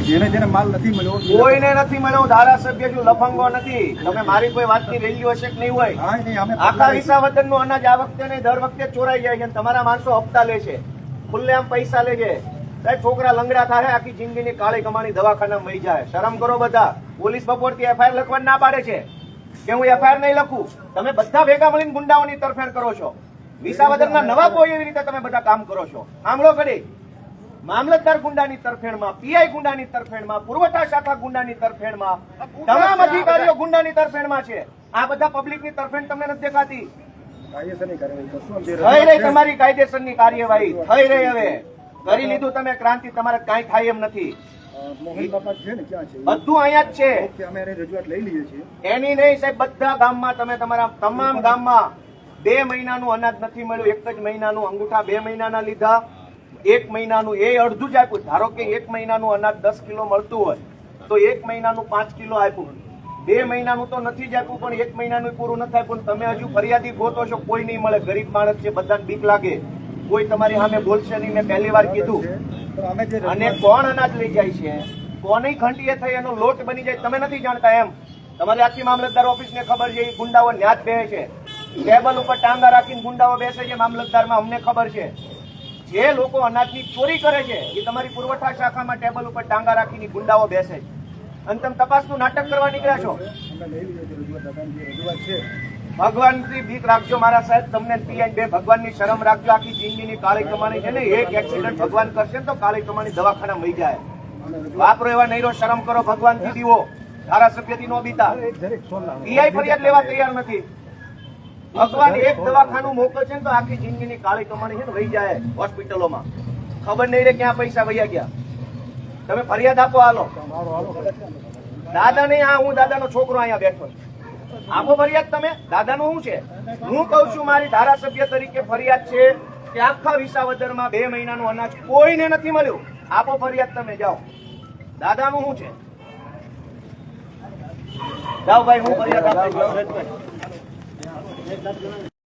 જેને જેને માલ નથી મળ્યો કોઈને નથી મળ્યો ધારાસભ્ય જો લફંગો નથી. તમે મારી કોઈ વાતની વેલ્યુ હશે કે નહીં હોય? આખા નહીં, વતનનું અનાજ આ વખતે નહીં દર વખતે ચોરાઈ જાય છે તમારા માણસો હપ્તા લે છે. ખુલ્લે આમ પૈસા લે છે. સાહેબ છોકરા લંગડા થાય આખી જિંદગીની કાળી કમાણી દવાખાના મળી જાય. શરમ કરો બધા. પોલીસ બપોરથી એફઆઈઆર લખવા ના પાડે છે. કે હું એફઆઈઆર નહીં લખું? તમે બધા ભેગા મળીને ગુંડાઓની તરફેણ કરો છો. વિસાવદરના કોઈ એવી રીતે તમે બધા કામ કરો છો. સાંભળો કરી મામલતદાર ગુંડાની તરફેણમાં પીઆઈ ગુંડાની તરફેણમાં પુરવઠા શાખા ગુંડાની તરફેણમાં તમામ અધિકારીઓ ગુંડાની તરફેણમાં છે. આ બધા પબ્લિકની તરફેણ તમને નથી દેખાતી? થઈ રહી તમારી કાયદેસરની કાર્યવાહી. થઈ રહી હવે. કરી લીધું તમે ક્રાંતિ તમારે કાંઈ થાય એમ નથી. બધું અહીંયા જ છે. અમે એની રજૂઆત લઈ લઈએ છીએ. એની નહીં સાહેબ બધા ગામમાં તમે તમારા તમામ ગામમાં બે મહિનાનું અનાજ નથી મળ્યું. એક જ મહિનાનું અંગૂઠા બે મહિનાના લીધા. એક મહિનાનું એ અડધું જ આપ્યું. ધારો કે એક મહિનાનું અનાજ દસ કિલો મળતું હોય, તો એક મહિનાનું પાંચ કિલો આપ્યું. બે મહિનાનું તો નથી જ આપ્યું, પણ એક મહિનાનું પૂરું નથી આપ્યું. તમે હજુ ફરિયાદી ગોતો છો, કોઈ નહીં મળે. ગરીબ માણસ છે, બધાને બીક લાગે. કોઈ તમારી સામે બોલશે નહીં, મેં પહેલી વાર કીધું. અને કોણ અનાજ લઈ જાય છે? કોની એ થઈ એનો લોટ બની જાય, તમે નથી જાણતા એમ. તમારી આખી મામલતદાર ઓફિસને ખબર છે, એ ગુંડાઓ ન્યાજ બેસે છે. ટેબલ ઉપર ટાંગા રાખીને ગુંડાઓ બેસે છે, મામલતદારમાં અમને ખબર છે. જે લોકો અનાજની ચોરી કરે છે, એ તમારી પુરવઠા શાખામાં ટેબલ ઉપર ટાંગા રાખીને ગુંડાઓ બેસે છે. અને તમે તપાસનું નાટક કરવા નીકળ્યા છો? ભગવાન ભગવાનથી ભીખ રાખજો મારા સાહેબ, તમને પીએન બે ભગવાનની શરમ રાખજો, આખી જિંદગીની કાળી કમાણી છે ને, એક એક્સિડન્ટ ભગવાન કરશે તો કાળી કમાણી દવાખાના મળી જાય. વાપરો એવા નહીં શરમ કરો ભગવાનથી દીવો ધારાસભ્યથી નો બીતા. પીઆઈ ફરિયાદ લેવા તૈયાર નથી. ભગવાન એક દવાખાનું મોકલશે ને તો આખી જિંદગીની કાળી કમાણી છે ને વહી જાય હોસ્પિટલોમાં. ખબર નહીં રે ક્યાં પૈસા વહ્યા ગયા. તમે ફરિયાદ આપો હાલો. દાદા નહીં આ હું દાદાનો છોકરો અહીંયા બેઠો છું. આપો ફરિયાદ તમે? દાદાનું શું છે? હું કઉ છું મારી ધારાસભ્ય તરીકે ફરિયાદ છે કે આખા વિસાવદરમાં બે મહિનાનું અનાજ કોઈને નથી મળ્યું. આપો ફરિયાદ તમે, જાઓ. દાદાનું શું છે? જાઓ ભાઈ, હું ફરિયાદ આપી i love